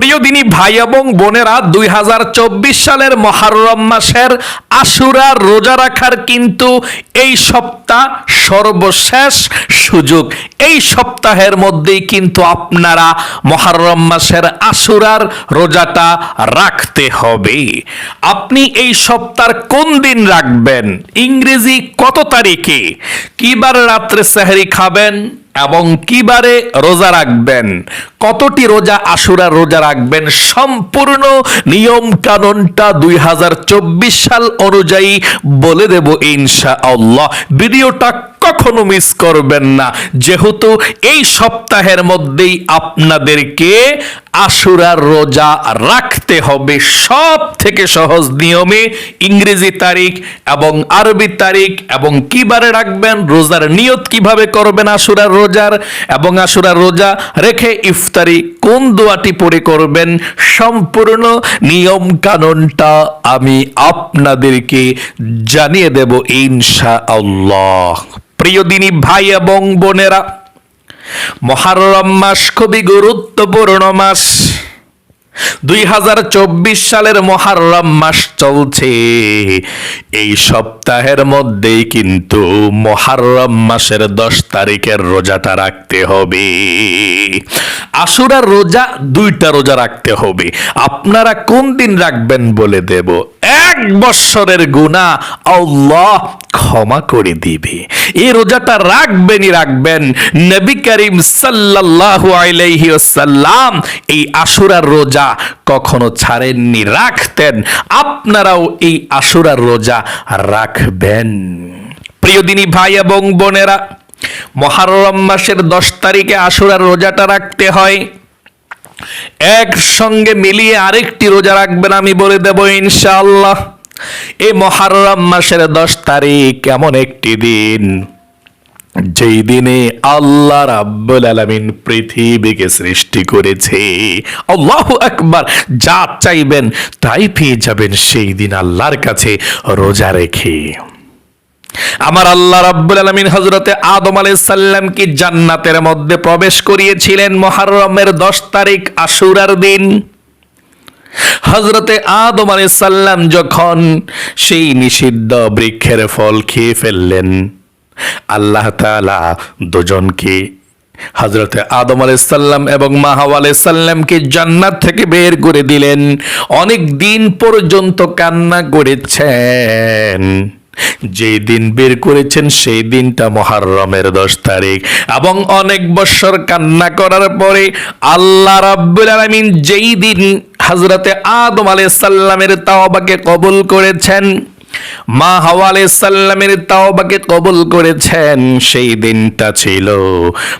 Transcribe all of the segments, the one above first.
প্রিয় দিনী ভাই এবং বোনেরা, দুই হাজার চব্বিশ সালের মহারম মাসের আশুরার রোজা রাখার কিন্তু এই সপ্তাহ সর্বশেষ সুযোগ। এই সপ্তাহের মধ্যেই কিন্তু আপনারা মহারম মাসের আশুরার রোজাটা রাখতে হবে। আপনি এই সপ্তাহের কোন দিন রাখবেন? ইংরেজি কত তারিখে? কিবার রাত্রে সেহরি খাবেন? এবং কিবারে রোজা রাখবেন? কতটি রোজা আশুরা রোজা রাখবেন? সম্পূর্ণ নিয়ম কানুনটা দুই হাজার চব্বিশ সাল অনুযায়ী বলে দেব ইনশা আল্লাহ ভিডিওটা কখনো মিস করবেন না। যেহেতু এই সপ্তাহের মধ্যেই আপনাদেরকে আশুরার রোজা রাখতে হবে। সব থেকে সহজ নিয়মে ইংরেজি তারিখ এবং আরবি তারিখ এবং কিবারে রাখবেন, রোজার নিয়ত কীভাবে করবেন আশুরার রোজার এবং আশুরার রোজা রেখে ইফতারি কোন দোয়াটি পড়ে করবেন, সম্পূর্ণ নিয়ম কানুনটা আমি আপনাদেরকে জানিয়ে দেব ইনশা আল্লাহ প্রিয় দিনী ভাই এবং বোনেরা, মহারম মাস খুবই গুরুত্বপূর্ণ মাস। দুই হাজার চব্বিশ সালের মহারম মাস চলছে। এই সপ্তাহের মধ্যেই কিন্তু মহারম মাসের দশ তারিখের রোজাটা রাখতে হবে। আশুরার রোজা দুইটা রোজা রাখতে হবে। আপনারা কোন দিন রাখবেন বলে দেব? এক বৎসরের গুণা আল্লাহ ক্ষমা করে দিবে। এই রোজাটা রাখবেনই রাখবেন। নবী করিম সাল্লাল্লাহু আলাইহি ওয়াসাল্লাম এই আশুরার রোজা কখনো ছাড়েননি, রাখতেন। আপনারাও এই আশুরার রোজা রাখবেন। প্রিয় দিনী ভাই এবং বোনেরা, মহারম মাসের দশ তারিখে আশুরার রোজাটা রাখতে হয়। একসঙ্গে মিলিয়ে আরেকটি রোজা রাখবেন আমি বলে দেব ইনশাআল্লাহ। এই মহারম মাসের দশ তারিখ এমন একটি দিন, যেই দিনে আল্লাহ রাব্বুল আলামিন পৃথিবীকে সৃষ্টি করেছে। আল্লাহু আকবার, যা চাইবেন তাই পেয়ে যাবেন, সেই দিন আল্লাহর কাছে রোজা রেখে। আমার আল্লাহ রাব্বুল আলামিন হযরতে আদম আলাইহিস সালাম কি জান্নাতের মধ্যে প্রবেশ করিয়েছিলেন মুহররমের 10 তারিখ আশুরার দিন? হজরতে আদম আলাইহিস সালাম যখন সেই নিষিদ্ধ বৃক্ষের ফল খেয়ে ফেললেন, আল্লাহ তাআলা দুজনকে হজরতে আদম আলাইসাল্লাম এবং মাহাও আলাইসাল্লামকে জান্নাত থেকে বের করে দিলেন। অনেক দিন পর্যন্ত কান্না করেছেন। যেই দিন বের করেছেন সেই দিনটা মহারমের দশ তারিখ। এবং অনেক বৎসর কান্না করার পরে আল্লাহ রাব্বুল আলামিন যেই দিন হজরতে আদম আলাইসাল্লামের তাওবাকে কবুল করেছেন মা হাওয়া আলাইসাল্লামের তাওবাকে কবুল করেছেন, সেই দিনটা ছিল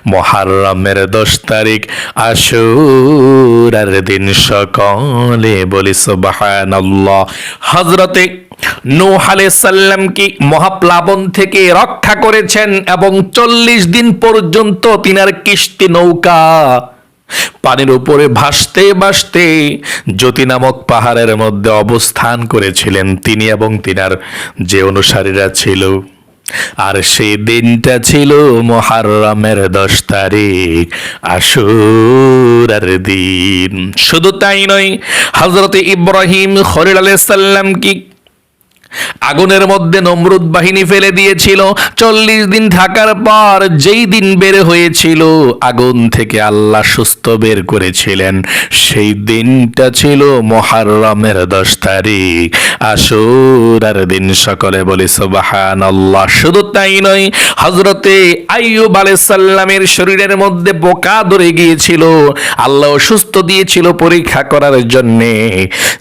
মহারমের দশ তারিখ। আশুরার দিন সকলে বলি, সুবহানাল্লাহ। হজরতে নূহ আলাইসাল্লামকে মহাপ্লাবন থেকে রক্ষা করেছেন এবং চল্লিশ দিন পর্যন্ত তিনার কিস্তি নৌকা পানির উপরে ভাসতে ভাসতে জ্যোতি নামক পাহাড়ের মধ্যে অবস্থান করেছিলেন তিনি এবং তিনার যে অনুসারীরা ছিল। আর সেই দিনটা ছিল মহারমের দশ তারিখ আশুরার দিন। শুধু তাই নয় হজরত ইব্রাহিম খরিল আলাইসাল্লাম কি আগুনের মধ্যে নমরুদ বাহিনী ফেলে দিয়েছিল। চল্লিশ দিন থাকার পর যেই দিন বের হয়েছিল, আগুন থেকে আল্লাহ সুস্থ বের করেছিলেন। সেই দিনটা ছিল মহারমের দশ তারিখ। আশুরার দিন সকলে বলি সুবাহান আল্লাহ শুধু তাই নয় হজরতে আইয়ুব আলাইসাল্লামের শরীরের মধ্যে বোকা ধরে গিয়েছিল। আল্লাহ অসুস্থ দিয়েছিল পরীক্ষা করার জন্যে।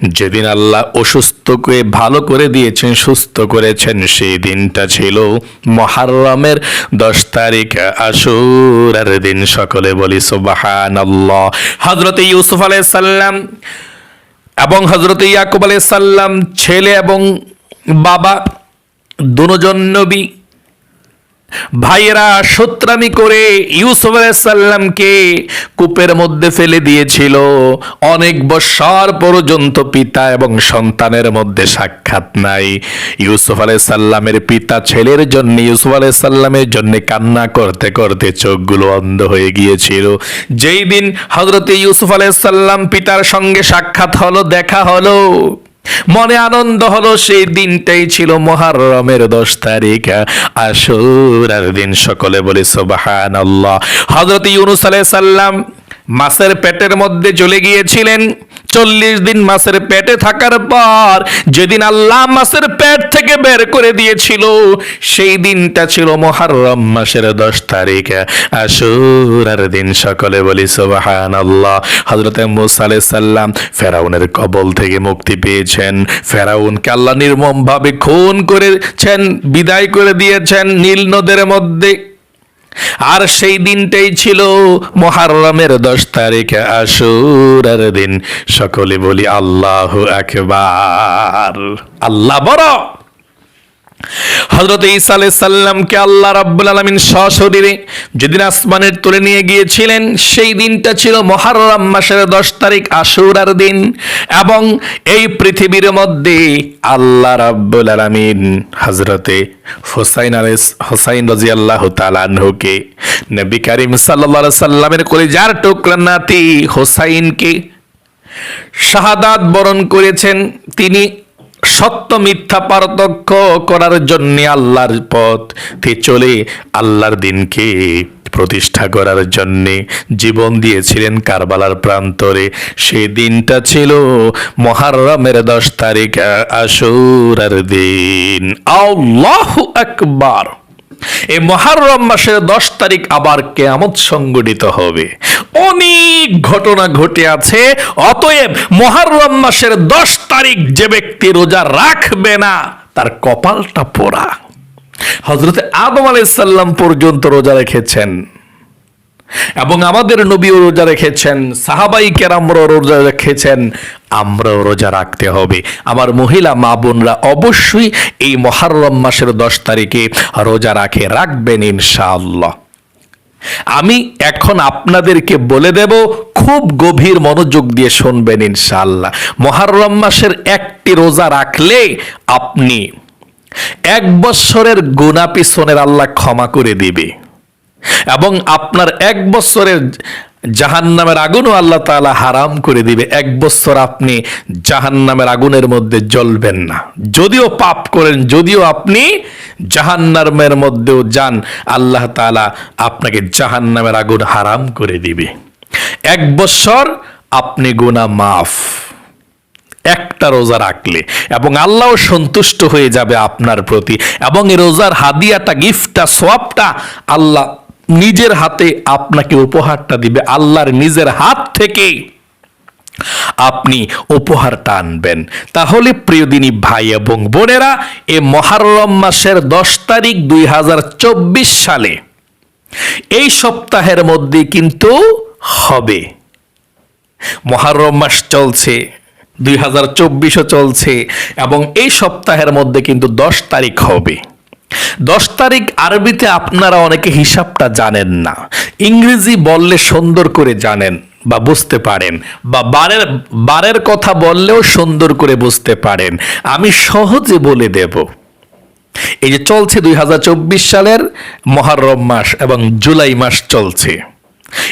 যেদিন আল্লাহ অসুস্থকে ভালো করে দিয়েছেন সুস্থ করেছেন, সেই দিনটা ছিল মহারমের দশ তারিখ আশুরার দিন সকলে বলি সুবাহান হজরত ইউসুফ আলাইসাল্লাম এবং হজরত ইয়াকুব আলাইসাল্লাম ছেলে এবং বাবা, দুজন নবী ভাইয়েরা, সত্রামি করে ইউসুফ আলাইসাল্লামকে কূপের মধ্যে ফেলে দিয়েছিল। অনেক বছর পর্যন্ত পিতা এবং সন্তানের মধ্যে সাক্ষাৎ নাই। ইউসুফ আলাইসাল্লামের পিতা ছেলের জন্য, ইউসুফ আলাইসাল্লামের জন্য কান্না করতে করতে চোখগুলো অন্ধ হয়ে গিয়েছিল। যেই দিন হজরতে ইউসুফ আলাইসাল্লাম পিতার সঙ্গে সাক্ষাৎ হলো, দেখা হলো মনে আনন্দ হলো সেই দিনটাই ছিল মহারমের দশ তারিখ। আশুরার দিন সকলে বলে সোবাহান আল্লাহ হজরত ইউনুস আলাই সাল্লাম মাছের পেটের মধ্যে চলে গিয়েছিলেন। চল্লিশ দিন মাছের পেটে থাকার পর যেদিন আল্লাহ মাছের পেট থেকে বের করে দিয়েছিল, সেই দিনটা ছিল মহারম মাসের দশ তারিখ। আশুরার দিন সকলে বলি সোবাহান আল্লাহ হজরত মুসা আলাইহিস সাল্লাম ফেরাউনের কবল থেকে মুক্তি পেয়েছেন। ফেরাউনকে আল্লাহ নির্মম ভাবে খুন করেছেন, বিদায় করে দিয়েছেন নীল নদের মধ্যে। আর সেই দিনটাই ছিল মহারমের দশ তারিখে আশুরার দিন। সকলে বলি আল্লাহ একবার আল্লাহ বড়! হজরত আলাইহিস সাল্লামকে আল্লাহ রাব্বুল আলামিন সশরীরে যেদিন আসমানের তুলে নিয়ে গিয়েছিলেন, সেই দিনটা ছিল মহারম মাসের দশ তারিখ আশুরার দিন এবং এই পৃথিবীর মধ্যে আল্লাহ রাব্বুল আলামিন হজরতে হোসাইন আলাইহিস, হোসাইন রাদিয়াল্লাহু তাআলা আনহুকে, নবী করিম আলাইহি সাল্লামের কলিজার টুকরা নাতি হোসাইনকে শাহাদাত বরণ করেছেন। তিনি সত্য মিথ্যা পার্থক্য করার জন্য আল্লাহর পথ চলে আল্লাহর দিনকে প্রতিষ্ঠা করার জন্যে জীবন দিয়েছিলেন কারবালার প্রান্তরে। সেই দিনটা ছিল মহারমের দশ তারিখ আশুরার দিন। আল্লাহ আকবার। এই মহারম মাসের দশ তারিখ আবার কেয়ামত সংগঠিত হবে। অনেক ঘটনা ঘটে আছে, অতএব মহারম মাসের দশ তারিখ যে ব্যক্তি রোজা রাখবে না, তার কপালটা পোড়া। হজরতে আদম আলাইসাল্লাম পর্যন্ত রোজা রেখেছেন। এবং আমাদের নবীও রোজা রেখেছেন, সাহাবাই কেরামরাও রোজা রেখেছেন, আমরাও রোজা রাখতে হবে। আমার মহিলা মা বোনরা অবশ্যই এই মহারম মাসের দশ তারিখে রোজা রাখে, রাখবেন ইনশাআল্লাহ। আমি এখন আপনাদেরকে বলে দেব, খুব গভীর মনোযোগ দিয়ে শুনবেন ইনশাআল্লাহ। মহারম মাসের একটি রোজা রাখলে আপনি এক বৎসরের গুণা পিছনের আল্লাহ ক্ষমা করে দিবে। এবং আপনার এক বছরের জাহান্নামের আগুনও আল্লাহ তাআলা হারাম করে দিবে। এক বছর আপনি জাহান্নামের আগুনের মধ্যে জ্বলবেন না। যদিও পাপ করেন, যদিও আপনি জাহান্নামের মধ্যেও যান, আল্লাহ তাআলা আপনাকে জাহান্নামের আগুন হারাম করে দিবে। এক বছর আপনি গুনাহ মাফ, একটা রোজা রাখলে এবং আল্লাহ সন্তুষ্ট হয়ে যাবে আপনার প্রতি এবং এই রোজার হাদিয়াটা, গিফটটা সবটা আল্লাহ নিজের হাতে আপনাকে উপহারটা দিবে আল্লাহর নিজের হাত থেকে। আপনি উপহারটা আনবেন। তাহলে প্রিয়দিনী ভাই এবং বোনেরা, এ মহারম মাসের দশ তারিখ দুই হাজার চব্বিশ সালে এই সপ্তাহের মধ্যে কিন্তু হবে। মহারম মাস চলছে, দুই হাজার চলছে এবং এই সপ্তাহের মধ্যে কিন্তু দশ তারিখ হবে। দশ তারিখ আরবিতে আপনারা অনেকে হিসাবটা জানেন না। ইংরেজি বললে সুন্দর করে জানেন বা বুঝতে পারেন বা বারের বারের কথা বললেও সুন্দর করে বুঝতে পারেন। আমি সহজে বলে দেব। এই যে চলছে দুই হাজার চব্বিশ সালের মহারম মাস এবং জুলাই মাস চলছে।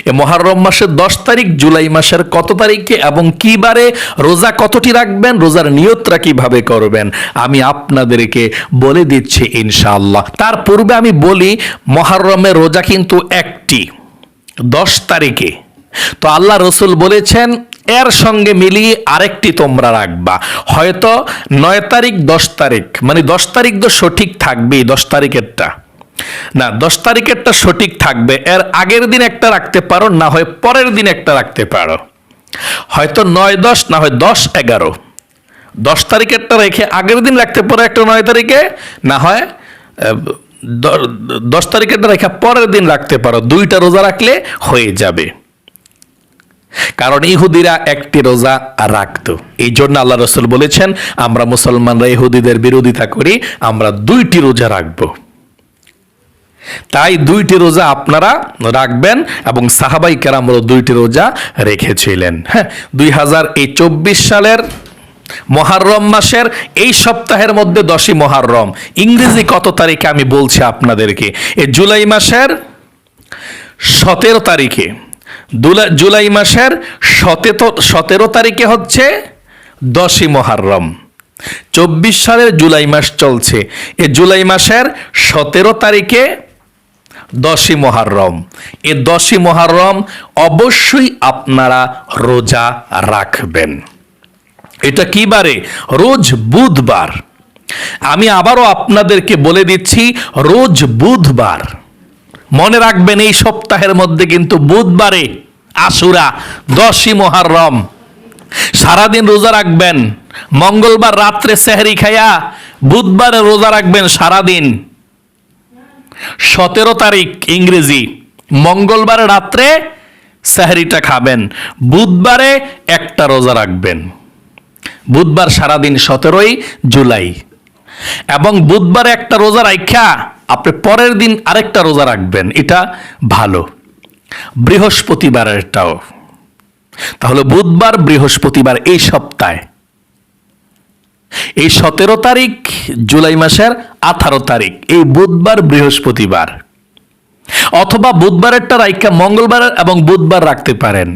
এ মহারম মাসের দশ তারিখ, জুলাই মাসের কত তারিখে এবং কি বারে? রোজা কতটি রাখবেন? রোজার নিয়তরা কীভাবে করবেন? আমি আপনাদেরকে বলে দিচ্ছি ইনশাআল্লাহ। তার পূর্বে আমি বলি মহারমের রোজা কিন্তু একটি, দশ তারিখে। তো আল্লাহ রসুল বলেছেন, এর সঙ্গে মিলিয়ে আরেকটি তোমরা রাখবা। হয়তো নয় তারিখ, দশ তারিখ মানে দশ তারিখ তো সঠিক থাকবেই, দশ তারিখেরটা। না, দশ তারিখেরটা সঠিক থাকবে, এর আগের দিন একটা রাখতে পারো, না হয় পরের দিন একটা রাখতে পারো। হয়তো নয় দশ, না হয় দশ এগারো। দশ তারিখেরটা রেখে আগের দিন রাখতে পারো একটা নয় তারিখে, না হয় দশ তারিখেরটা রেখে পরের দিন রাখতে পারো। দুইটা রোজা রাখলে হয়ে যাবে। কারণ ইহুদিরা একটি রোজা রাখতো। এই জন্য আল্লাহ রসুল বলেছেন, আমরা মুসলমানরা ইহুদিদের বিরোধিতা করি, আমরা দুইটি রোজা রাখব। তাই দুইটি রোজা আপনারা রাখবেন এবং সাহাবাই কেরামরও দুইটি রোজা রেখেছিলেন। হ্যাঁ দুই হাজার এই চব্বিশ সালের মহারম মাসের এই সপ্তাহের মধ্যে দশই মহারম। ইংরেজি কত তারিখে আমি বলছি আপনাদেরকে? এ জুলাই মাসের সতেরো তারিখে। জুলাই মাসের সতেরো সতেরো তারিখে হচ্ছে দশই মহারম। চব্বিশ সালের জুলাই মাস চলছে। এ জুলাই মাসের সতেরো তারিখে দশই মহারম এ দশই মহারম অবশ্যই আপনারা রোজা রাখবেন। এটা কি বারে? রোজ বুধবার। আমি আবারও আপনাদেরকে বলে দিচ্ছি, রোজ বুধবার। মনে রাখবেন, এই সপ্তাহের মধ্যে কিন্তু বুধবারে আশুরা, দশই মহারম সারাদিন রোজা রাখবেন। মঙ্গলবার রাত্রে সেহরি খায়া বুধবারে রোজা রাখবেন সারাদিন। সতেরো তারিখ ইংরেজি। মঙ্গলবার রাত্রে সেহরিটা খাবেন। বুধবারে একটা রোজা রাখবেন। বুধবার সারাদিন সতেরোই জুলাই। এবং বুধবারে একটা রোজা রাখা আপনি পরের দিন আরেকটা রোজা রাখবেন। এটা ভালো। বৃহস্পতিবারেরটাও। তাহলে বুধবার, বৃহস্পতিবার এই সপ্তাহে এই সতেরো তারিখ জুলাই মাসের আঠারো তারিখ, এই বুধবার বৃহস্পতিবার। অথবা বুধবারেরটা রাইখা মঙ্গলবার এবং বুধবার রাখতে পারেন।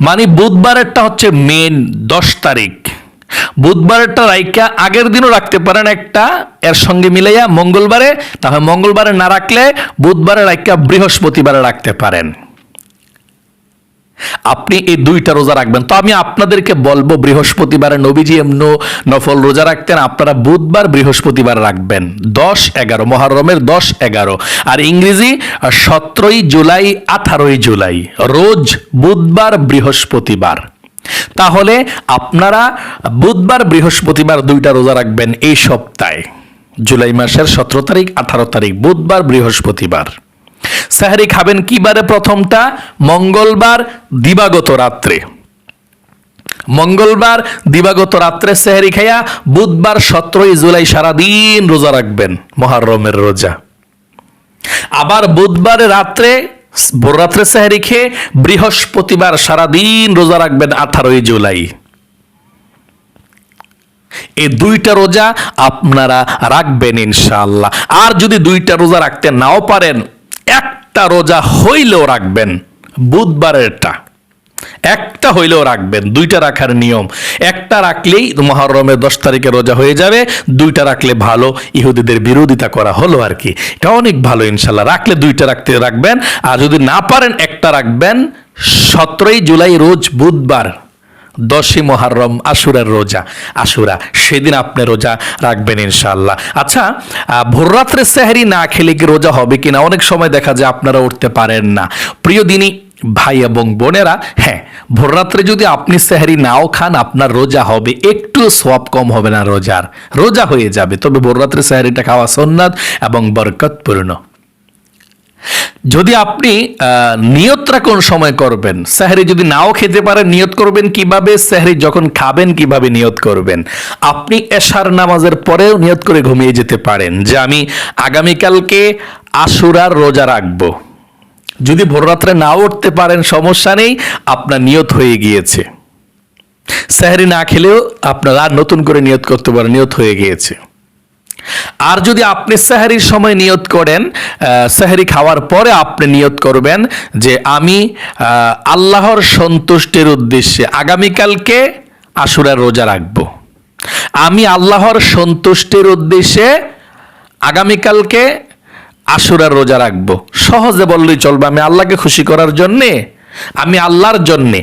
মানে বুধবারেরটা হচ্ছে মেন দশ তারিখ। বুধবারেরটা রাইখা আগের দিনও রাখতে পারেন একটা, এর সঙ্গে মিলাইয়া মঙ্গলবারে তাহলে মঙ্গলবারে না রাখলে বুধবারে রাইখা বৃহস্পতিবারে রাখতে পারেন। আপনি এই দুইটা রোজা রাখবেন। তো আমি আপনাদেরকে বলব, বৃহস্পতিবারে নবীজি এমন নফল রোজা রাখতেন, আপনারা বুধবার বৃহস্পতিবার রাখবেন। দশ এগারো, মহারমের দশ এগারো। আর ইংরেজি, সতেরোই জুলাই, আঠারোই জুলাই। রোজ বুধবার, বৃহস্পতিবার। তাহলে আপনারা বুধবার, বৃহস্পতিবার দুইটা রোজা রাখবেন এই সপ্তাহে। জুলাই মাসের সতেরো তারিখ, আঠারো তারিখ, বুধবার, বৃহস্পতিবার। সাহারি খাবেন কিবারে প্রথমটা? মঙ্গলবার দিবাগত রাত্রে। মঙ্গলবার দিবাগত রাত্রে সেহারি খাইয়া বুধবার সতেরোই জুলাই সারাদিন রোজা রাখবেন, মহারমের রোজা। আবার বুধবার রাত্রে রাত্রে সেহারি খেয়ে বৃহস্পতিবার সারাদিন রোজা রাখবেন আঠারোই জুলাই। এই দুইটা রোজা আপনারা রাখবেন ইনশাআল্লাহ। আর যদি দুইটা রোজা রাখতে নাও পারেন একটা রোজা হইলেও রাখবেন, বুধবারেরটা। একটা হইলেও রাখবেন, দুইটা রাখার নিয়ম। একটা রাখলেই মহরমের দশ তারিখে রোজা হয়ে যাবে, দুইটা রাখলে ভালো, ইহুদিদের বিরোধিতা করা হলো আর কি। এটা অনেক ভালো, ইনশাল্লাহ। রাখলে দুইটা রাখতে রাখবেন, আর যদি না পারেন, একটা রাখবেন, সতেরোই জুলাই রোজ বুধবার। দশই মহারম আশুরার রোজা। আশুরা, সেদিন আপনি রোজা রাখবেন ইনশাল্লাহ আচ্ছা ভোররাত্রে সেহারি না খেলে কি রোজা হবে কিনা? অনেক সময় দেখা যায় আপনারা উঠতে পারেন না। প্রিয় দিনই ভাই এবং বোনেরা হ্যাঁ ভোররাত্রে যদি আপনি সেহারি নাও খান, আপনার রোজা হবে। একটু সোয়াব কম হবে না রোজার। রোজা হয়ে যাবে। তবে ভোররাত্রে সেহারিটা খাওয়া সন্ন্যাদ এবং বরকতপূর্ণ। যদি আপনি নিয়তটা কোন সময় করবেন। সাহরি যদি নাও খেতে পারেন, নিয়ত করবেন কীভাবে? সাহরি যখন খাবেন, কীভাবে নিয়ত করবেন? আপনি এশার নামাজের পরেও নিয়ত করে ঘুমিয়ে যেতে পারেন যে আমি আগামীকালকে আশুরার রোজা রাখব। যদি ভোররাত্রে নাও উঠতে পারেন, সমস্যা নেই, আপনার নিয়ত হয়ে গিয়েছে। সাহরি না খেলেও আপনারা নতুন করে নিয়ত করতে পারেন, নিয়ত হয়ে গিয়েছে। আর যদি আপনি সাহারির সময় নিয়ত করেন সাহারি খাওয়ার পরে আপনি নিয়ত করবেন যে আমি আল্লাহর সন্তুষ্টির উদ্দেশ্যে আগামীকালকে আশুরার রোজা রাখব। আমি আল্লাহর সন্তুষ্টির উদ্দেশ্যে আগামীকালকে আশুরার রোজা রাখব। সহজে বললেই চলবে, আমি আল্লাহকে খুশি করার জন্যে, আমি আল্লাহর জন্যে।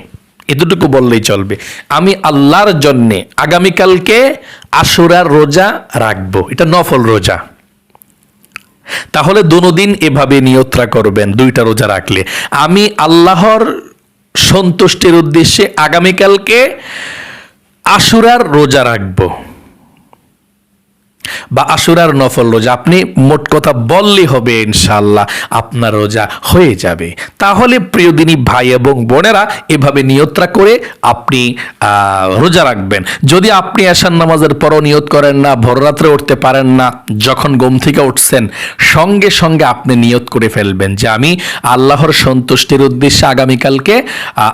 এতটুকু বললেই চলবে। আমি আল্লাহর জন্যে আগামীকালকে আশুরার রোজা রাখব। এটা নফল রোজা। তাহলে দুদিন এভাবে নিয়ত্রা করবেন, দুইটা রোজা রাখলে। আমি আল্লাহর সন্তুষ্টির উদ্দেশ্যে আগামীকালকে আশুরার রোজা রাখব। বা আশুরার নফল রোজা, আপনি মোট কথা বললেই হবে ইনশাল্লাহ আপনার রোজা হয়ে যাবে। তাহলে প্রিয় দিনী ভাই এবং বোনেরা, এভাবে নিয়ত্রা করে আপনি রোজা রাখবেন। যদি আপনি আসার নামাজের পরও নিয়ত করেন না, ভোর রাত্রে উঠতে পারেন না, যখন ঘুম থেকে উঠছেন, সঙ্গে সঙ্গে আপনি নিয়ত করে ফেলবেন যে আমি আল্লাহর সন্তুষ্টির উদ্দেশ্যে আগামীকালকে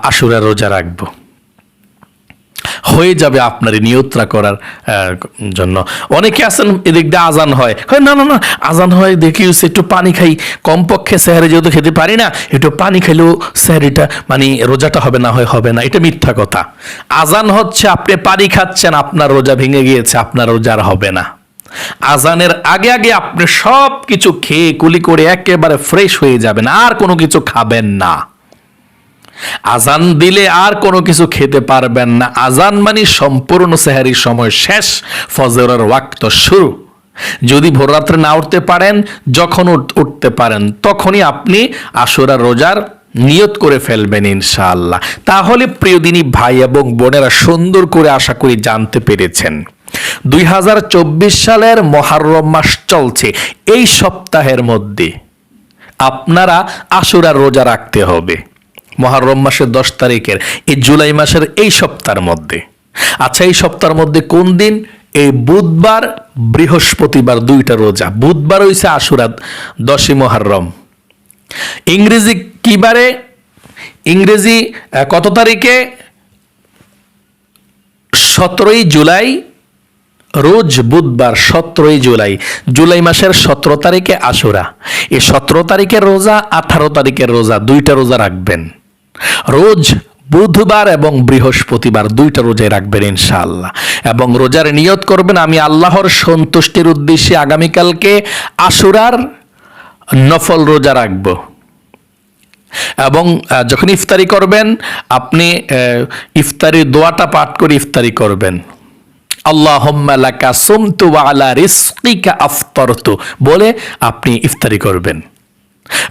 আশুরা রোজা রাখব। হয়ে যাবে আপনার নিয়ত্রা করার জন্য। অনেকে আছেন, এদিক দিয়ে আজান হয়। না না না, আজান হয়, দেখি একটু পানি খাই। কমপক্ষে স্যারে যেহেতু খেতে পারি না, একটু পানি খাইলেও স্যারিটা মানে রোজাটা হবে না, হয় হবে না। এটা মিথ্যা কথা। আজান হচ্ছে, আপনি পানি খাচ্ছেন, আপনার রোজা ভেঙে গিয়েছে, আপনার রোজা আর হবে না। আজানের আগে আগে আপনি সব কিছু খেয়ে, কুলি করে একেবারে ফ্রেশ হয়ে যাবেন, আর কোনো কিছু খাবেন না। আজান দিলে আর কোনো কিছু খেতে পারবেন না। আজান মানে সম্পূর্ণ সেহারির সময় শেষ, ফজরের ওয়াক্ত শুরু। যদি ভোররাত্রে না উঠতে পারেন, যখন উঠ- উঠতে পারেন, তখনই আপনি আশুরা রোজার নিয়ত করে ফেলবেন ইনশাআল্লাহ। তাহলে প্রিয়দিনী ভাই এবং বোনেরা সুন্দর করে আশা করি জানতে পেরেছেন। দুই হাজার চব্বিশ সালের মহারম মাস চলছে এই সপ্তাহের মধ্যে। আপনারা আশুরার রোজা রাখতে হবে। মহারম মাসের দশ তারিখের, এই জুলাই মাসের এই সপ্তাহের মধ্যে। আচ্ছা এই সপ্তাহের মধ্যে কোন দিন? এই বুধবার, বৃহস্পতিবার দুইটা রোজা। বুধবার হইছে আশুরা, দশই মহারম ইংরেজি কিবারে ইংরেজি কত তারিখে? সতেরোই জুলাই, রোজ বুধবার সতেরোই জুলাই। জুলাই মাসের সতেরো তারিখে আশুরা। এই সতেরো তারিখের রোজা, আঠারো তারিখের রোজা, দুইটা রোজা রাখবেন। রোজ বুধবার এবং বৃহস্পতিবার দুইটা রোজায় রাখবেন ইনশাআল্লাহ। এবং রোজার নিয়ত করবেন আমি আল্লাহর সন্তুষ্টির উদ্দেশ্যে আগামীকালকে আশুরার নফল রোজা রাখব। এবং যখন ইফতারি করবেন আপনি আহ, ইফতারি দোয়াটা পাঠ করে ইফতারি করবেন। আল্লাহুম্মা লাকা সুমতু বলে আপনি ইফতারি করবেন।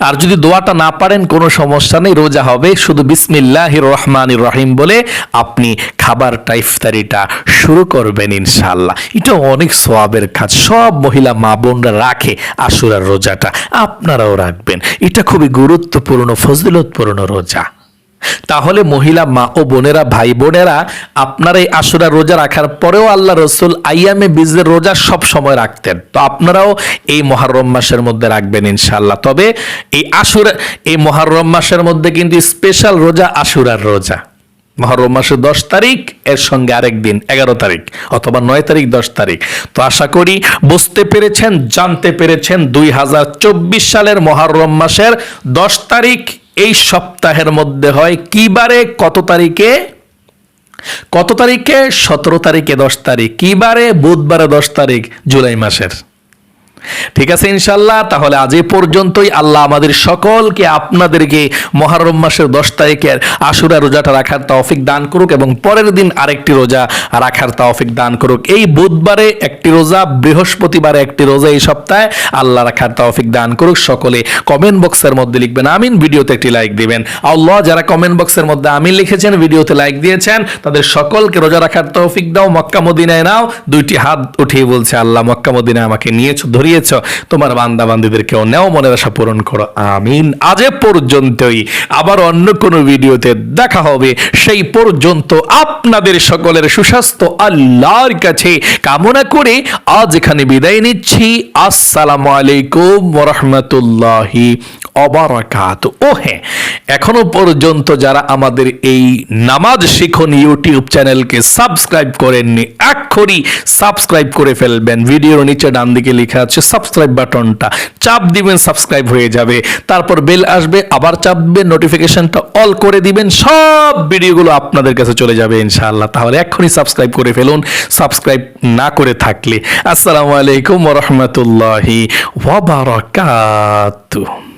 আর যদি দোয়াটা না পারেন, কোনো সমস্যা নেই, রোজা হবে। শুধু বিসমিল্লাহ রহমান রহিম বলে আপনি খাবার টাইফতারিটা শুরু করবেন ইনশাল্লাহ এটা অনেক সোয়াবের কাজ। সব মহিলা মা বোনরা রাখে আশুরার রোজাটা। আপনারাও রাখবেন। এটা খুবই গুরুত্বপূর্ণ, ফজিলতপূর্ণ রোজা। তাহলে মহিলা মা ও বোনেরা, ভাই বোনেরা, আপনারা এই আশুরা রোজা রাখার পরেও আল্লাহ রসুল আইয়ামে বীজের রোজা সব সময় রাখতেন। তো আপনারাও এই মহারম মাসের মধ্যে রাখবেন ইনশাল্লাহ তবে এই আশুরা, এই মহারম মাসের মধ্যে কিন্তু স্পেশাল রোজা আশুরার রোজা। মহরম মাসের দশ তারিখ, এর সঙ্গে আরেক দিন, এগারো তারিখ অথবা নয় তারিখ, দশ তারিখ। তো আশা করি বুঝতে পেরেছেন, জানতে পেরেছেন দুই হাজার চব্বিশ সালের মহরম মাসের দশ তারিখ এই সপ্তাহের মধ্যে হয় কিবারে কত তারিখে? কত তারিখে? সতেরো তারিখে দশ তারিখ। কিবারে বুধবারে দশ তারিখ, জুলাই মাসের। ঠিক আছে ইনশাল্লাহ তাহলে আজ এ পর্যন্তই। আল্লাহ আমাদের সকলকে আপনাদেরকে মহারম মাসের দশ তারিখের আশুরা রোজাটা রাখার তৌফিক দান করুক এবং পরের দিন আরেকটি রোজা রাখার তৌফিক দান করুক। এই বুধবারে একটি রোজা, বৃহস্পতিবারে একটি রোজা এই সপ্তাহে আল্লাহ রাখার তৌফিক দান করুক। সকলে কমেন্ট বক্সের মধ্যে লিখবেন, আমিন। ভিডিওতে একটি লাইক দিবেন। আল্লাহ যারা কমেন্ট বক্সের মধ্যে আমিন লিখেছেন, ভিডিওতে লাইক দিয়েছেন, তাদের সকলকে রোজা রাখার তৌফিক দাও। মক্কা মদিনায় নাও। দুইটি হাত উঠিয়ে বলছে, আল্লাহ মক্কা মদিনায় আমাকে নিয়েছো ধরিয়েছ তোমার বান্দা বান্দিদেরকেও নেও মনের আশা পূরণ করো। আমিন। আজ পর্যন্তই। আবার অন্য কোনো ভিডিওতে দেখা হবে। সেই পর্যন্ত আপনাদের সকলের সুস্বাস্থ্য আল্লাহর কাছে কামনা করে আজ এখানে বিদায় নিচ্ছি। আসসালামু আলাইকুম রহমতুল্লাহি অবরাকাত। ও হ্যাঁ এখনও পর্যন্ত যারা আমাদের এই নামাজ শিখন ইউটিউব চ্যানেলকে সাবস্ক্রাইব করেননি, এক্ষুনি সাবস্ক্রাইব করে ফেলবেন। ভিডিওর নিচে ডান দিকে লেখা আছে সাবস্ক্রাইব বাটনটা। চাপ দিবেন, সাবস্ক্রাইব হয়ে যাবে। তারপর বেল আসবে, আবার চাপ দিবেন নোটিফিকেশনটা অল করে দিবেন। সব ভিডিওগুলো আপনাদের কাছে চলে যাবে ইনশাআল্লাহ। তাহলে এক্ষুনি সাবস্ক্রাইব করে ফেলুন, সাবস্ক্রাইব না করে থাকলে। আসসালামু আলাইকুম রহমতুল্লাহি ওয়া বারাকাতুহু